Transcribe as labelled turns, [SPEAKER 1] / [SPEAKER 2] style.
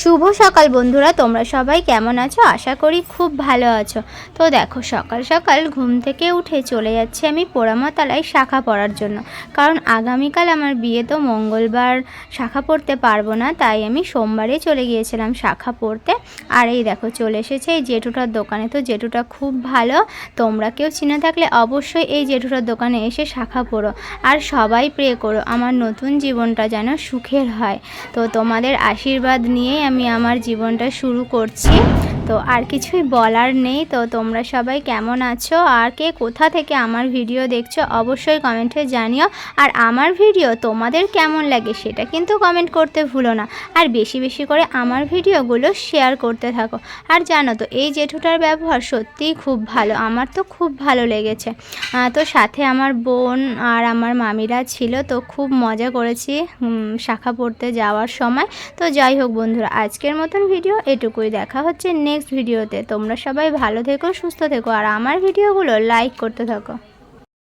[SPEAKER 1] শুভ সকাল বন্ধুরা, তোমরা সবাই কেমন আছো? আশা করি খুব ভালো আছো। তো দেখো, সকাল সকাল ঘুম থেকে উঠে চলে যাচ্ছি আমি পোড়ামাতলায় শাখা পড়ার জন্য। কারণ আগামীকাল আমার বিয়ে, তো মঙ্গলবার শাখা পড়তে পারব না, তাই আমি সোমবারে চলে গিয়েছিলাম শাখা পড়তে। আর এই দেখো, চলে এসেছে এই জেঠুটার দোকানে। তো জেঠুটা খুব ভালো, তোমরা কেউ চিনে থাকলে অবশ্যই এই জেঠুটার দোকানে এসে শাখা পড়ো। আর সবাই প্রে করো, আমার নতুন জীবনটা যেন সুখের হয়। তো তোমাদের আশীর্বাদ নিয়েই আমি আমার জীবনটা শুরু করছি। তো আর কিছুই বলার নেই। তো তোমরা সবাই কেমন আছো? আর কে কোথা থেকে আমার ভিডিও দেখছ অবশ্যই কমেন্টে জানিও। আর আমার ভিডিও তোমাদের কেমন লাগে সেটা কিন্তু কমেন্ট করতে ভুলো না। আর বেশি বেশি করে আমার ভিডিওগুলো শেয়ার করতে থাকো। আর জানো তো, এই জেঠুটার ব্যবহার সত্যিই খুব ভালো। আমার তো খুব ভালো লেগেছে। তো সাথে আমার বোন আর আমার মামিরা ছিল, তো খুব মজা করেছি শাখা পড়তে যাওয়ার সময়। তো যাই হোক বন্ধুরা, আজকের মতন ভিডিও এটুকুই। দেখা হচ্ছে নেক্সট ভিডিওতে তোমরা সবাই ভালো থেকো সুস্থ থেকো আর আমার ভিডিওগুলো লাইক করতে থাকো।